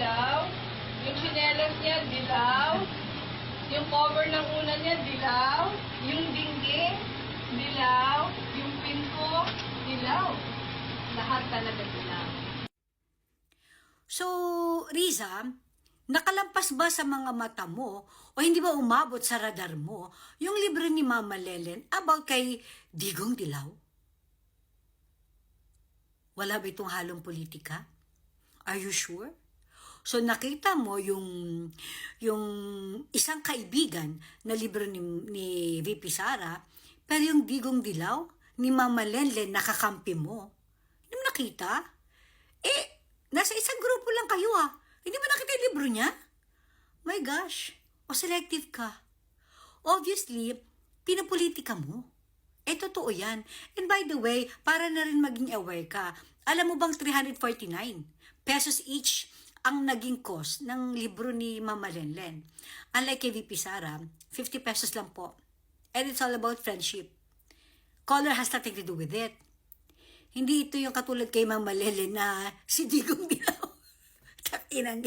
dilaw. Yung chinelas niya, dilaw. Yung cover ng una niya, dilaw. Yung dinggin, dilaw. Yung pinto, dilaw. Lahat talaga dilaw. So, Riza, nakalampas ba sa mga mata mo o hindi ba umabot sa radar mo yung libro ni Mama Lelen about kay Digong Dilaw? Wala ba itong halong politika? Are you sure? So nakita mo yung yung isang kaibigan na libro ni, ni VP Sara, pero yung Digong Dilaw ni Mama Lenlen nakakampi mo. Hindi mo nakita? Eh, nasa isang grupo lang kayo ah. Hindi mo nakita yung libro niya? My gosh, o selective ka. Obviously, pinapolitika mo. Eh, totoo yan. And by the way, para na rin maging aware ka, alam mo bang 349 pesos each ang naging cost ng libro ni Mama Lenlen. Unlike kay VP Sara, 50 pesos lang po. And it's all about friendship. Color has nothing to do with it. Hindi ito yung katulad kay Mama Lele na si Digong Dilaw. Takinang